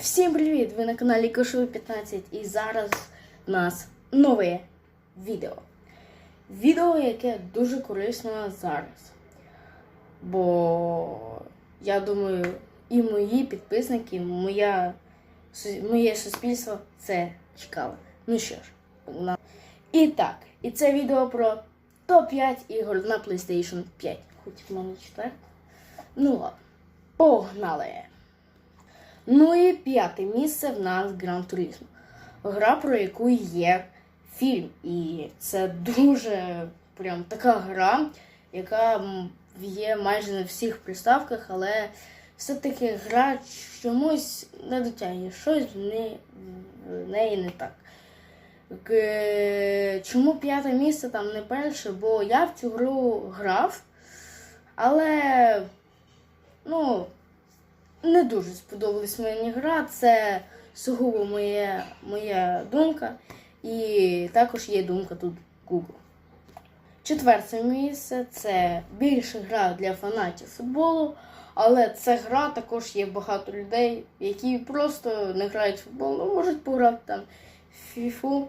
Всім привіт! Ви на каналі Кошовий 15 і зараз у нас нове відео. Відео, яке дуже корисно зараз. Бо я думаю, і мої підписники, моя, моє суспільство це чекало. Ну що ж, погнали. І так, і це відео про топ-5 ігор на PlayStation 5. Хоч в мене четверта. Ну ладно, погнали! Ну і п'яте місце в нас Гран Туризмо. Гра, про яку є фільм. І це дуже прям така гра, яка є майже на всіх приставках, але все-таки гра чомусь не дотягує. Щось в неї, в неї не так. Чому п'яте місце там не перше? Бо я в цю гру грав, але ну, не дуже сподобалась мені гра. Це сугубо моє, моя думка. І також є думка тут Google. Четверте місце це більше гра для фанатів футболу, але це гра також є багато людей, які просто не грають в футбол, ну можуть пограти там FIFA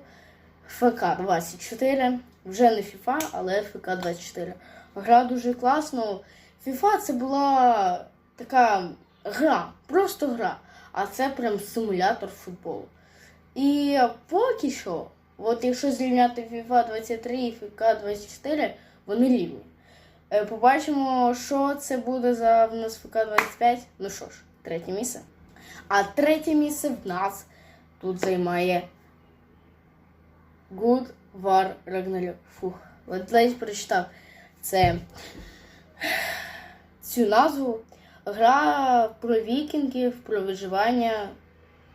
ФК 24. Вже не FIFA, але ФК 24. Гра дуже класна. FIFA це була така гра, просто гра. А це прям симулятор футболу. І поки що, от якщо зрівняти FIFA 23 і FIFA 24, вони рівні. Е, Побачимо, що це буде за в нас ФК 25. Ну що ж, третє місце. А третє місце в нас тут займає Good War Ragnarok. Фух, ледь прочитав. Це цю назву. Гра про вікінгів, про виживання.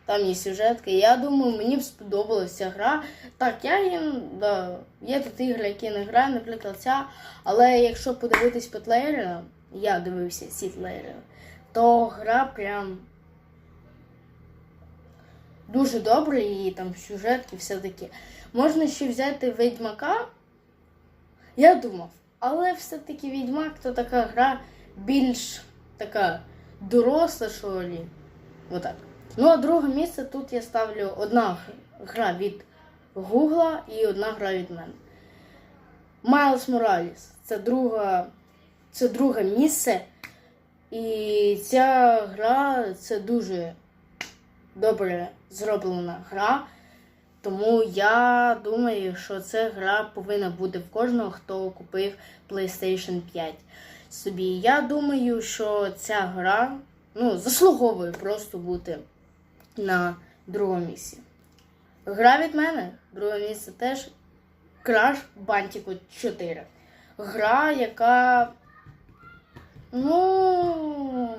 Там є сюжетки. Я думаю, мені б сподобалася гра. Так, я їм, да, є тут ігри, які не граю, наприклад, ця. Але якщо подивитись по тлеєрам, я дивився ці тлеєри, то гра прям дуже добра і там сюжетки, все таке. Можна ще взяти Ведьмака. Я думав, але все-таки Відьмак то така гра більш така доросла, що лі. Отак. Ну, а друге місце тут я ставлю одна гра від Гугла і одна гра від мене. Майлз Мораліс. Це друга, це друге місце. І ця гра це дуже добре зроблена гра. Тому я думаю, що ця гра повинна бути в кожного, хто купив PlayStation 5 собі. Я думаю, що ця гра ну, заслуговує просто бути на другому місці. Гра від мене, друге місце теж Crash Bandicoot 4. Гра, яка. Ну.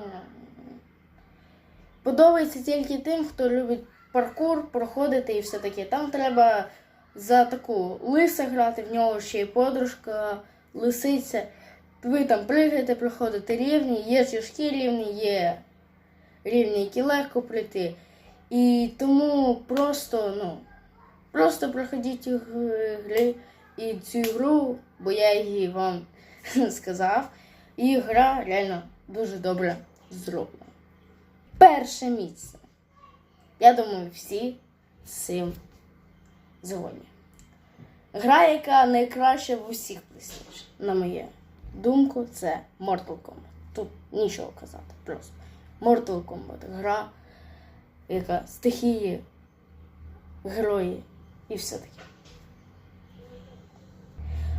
Подобається тільки тим, хто любить паркур, проходити і все таке. Там треба за таку лиса грати, в нього ще й подружка, лисиця. Ви там пригаєте, проходите рівні, є тяжкі рівні, є рівні, які легко пройти. І тому просто, ну, просто проходіть гри і цю гру, бо я її вам сказав. І гра реально дуже добре зроблена. Перше місце. Я думаю, всі з цим згодні. Гра, яка найкраща в усіх PlayStation, на моє думку, це Mortal Kombat. Тут нічого казати, просто. Mortal Kombat. Гра, яка стихії, герої і все таке.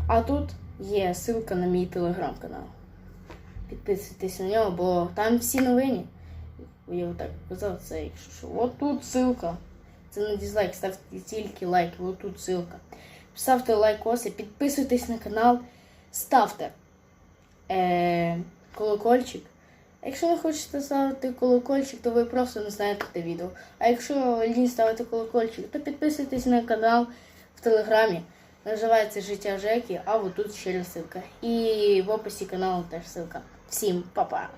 А тут є ссылка на мій телеграм-канал. Підписуйтесь на нього, бо там всі новини. Я так казав, це якщо що. От тут ссылка. Це не дизлайк, ставте тільки лайк, от тут ссылка. Ставте лайкоси, підписуйтесь на канал, ставте е, колокольчик. Якщо ви хочете ставити колокольчик, то ви просто не знаєте те відео. А якщо лінь ставити колокольчик, то підписуйтесь на канал в телеграмі. Називається Життя Жеки, а отут тут ще ссылка. І в описі каналу теж ссылка. Всім па-па!